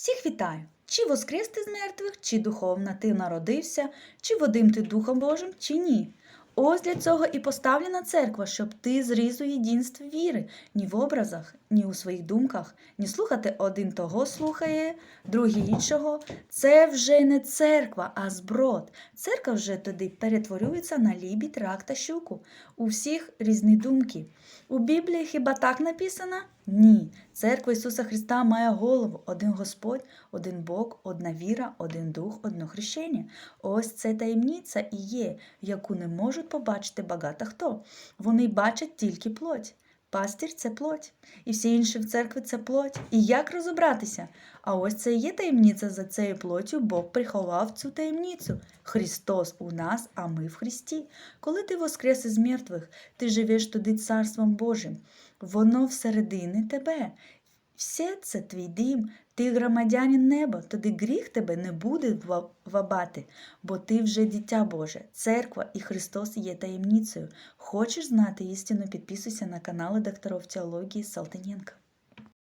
Всіх вітаю! Чи воскрес ти з мертвих, чи духовна ти народився, чи водим ти Духом Божим, чи ні. Ось для цього і поставлена церква, щоб ти зріс у єдинстві віри, ні в образах, ні у своїх думках, ні слухати один того слухає, другий іншого. Це вже не церква, а зброд. Церква вже тоді перетворюється на лібідь, рак та щуку. У всіх різні думки. У Біблії хіба так написано? Ні. Церква Ісуса Христа має голову, один Господь, один Бог, одна віра, один дух, одне хрещення. Ось це таємниця і є, яку не можуть побачити багато хто. Вони бачать тільки плоть. Пастір це плоть, і всі інші в церкві це плоть. І як розібратися? А ось це і є таємниця за цією плоттю, Бог приховав цю таємницю. Христос у нас, а ми в Христі. Коли ти воскрес із мертвих, ти живеш туди Царством Божим. Воно всередині тебе. Все це твій дім, ти громадянин неба, тоді гріх тебе не буде ва- вабати, бо ти вже дитя Боже, церква і Христос є таємницею. Хочеш знати істину, підписуйся на канали докторів теології Салтаненка.